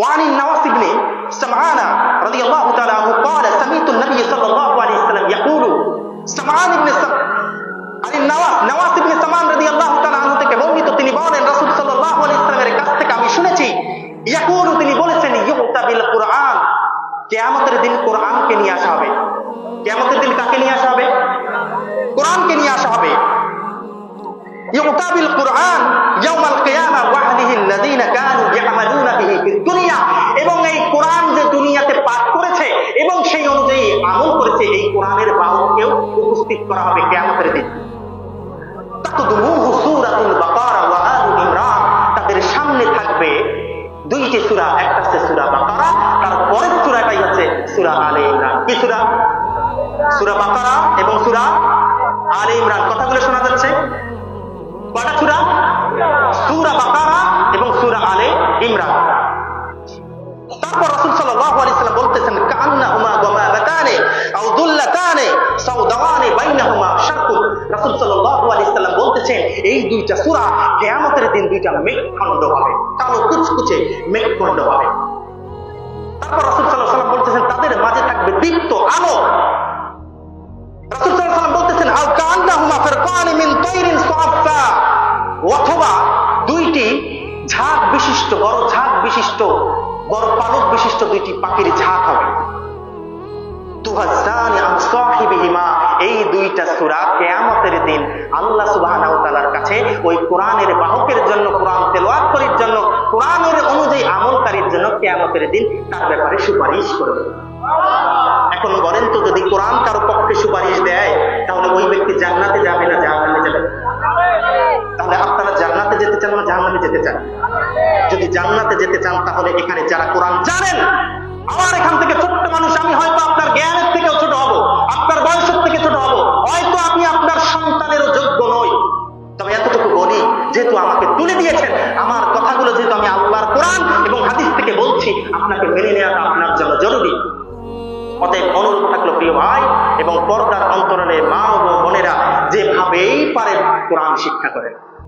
وعن النواس بن سمعان رضي الله تعالى عنه قال سمعت النبي صلى الله عليه وسلم يقول سمعان بن سم عن النواس نواس بن سمان رضي الله تعالى عنه থেকে বর্ণিত তিনি বলেন রাসূল সাল্লাল্লাহু আলাইহি ওয়াসাল্লামের কাছ থেকে আমি শুনেছি ইয়াকুলু তিনি বলেছেন ইউতা বিল কুরআন কিয়ামতের দিন কোরআনকে নিয়ে আসা হবে কিয়ামতের দিন কাকে নিয়ে আসা হবে কোরআনকে নিয়ে আসা হবে يؤتى بالقرآن يوم القيامة করা হবে কিয়ামতের দিন। তাদের সামনে থাকবে দুইটি সূরা। একটা হচ্ছে সূরা বাকারা, তার পরের সূরাটাই হচ্ছে সূরা আলে ইমরান। কি সূরা? সূরা বাকারা এবং সূরা আলে ইমরান। কথাগুলো শোনা যাচ্ছে? কটা সূরা? সূরা বাকারা এবং সূরা আলে ইমরান। তারপর রাসূল সাল্লাম বলতেছেন বলতেছেন এই দুইটা সূরা কিয়ামতের দিন দুইটা মেঘখণ্ড হবে। কালো কুচকুচে মেঘখণ্ড হবে। তারপর রাসূল আলাইহি সাল্লাম বলতেছেন, তাদের মাঝে থাকবে দীপ্ত আলো। আলাইহি সাল্লাম বলতেছেন কান্নাহুমা ফিরকান মিন সুআফা অথবা দুইটি ঝাঁক বিশিষ্ট, বড় ঝাঁক বিশিষ্ট, বড় পালক বিশিষ্ট দুইটি পাখির ঝাঁক হবে। সাহিবিহিমা। দুইটা সূরা কিয়ামতের দিন আল্লাহ ওয়া কাছে ওই কোরআনের বাহকের জন্য, কোরআন তেলাওয়াত জন্য, কোরআনের অনুযায়ী আমলকারীর জন্য কিয়ামতের দিন তার ব্যাপারে সুপারিশ করবে। এখন বলেন তো, যদি কোরআন কারও পক্ষে সুপারিশ দেয়, তাহলে ওই ব্যক্তি জান্নাতে যাবে না জাহান্নামে যাবে? তাহলে আপনারা জান্নাতে যেতে চান না জাহান্নামে যেতে চান? যদি জান্নাতে যেতে চান, তাহলে এখানে যারা কোরআন জানেন, আমার এখান থেকে ছোট্ট মানুষ আমি হয়তো অতএব অনুরোধ থাকল প্রিয় ভাই এবং পর্দার অন্তরণে মা ও বোনেরা যেভাবেই পারেন কোরআন শিক্ষা করেন।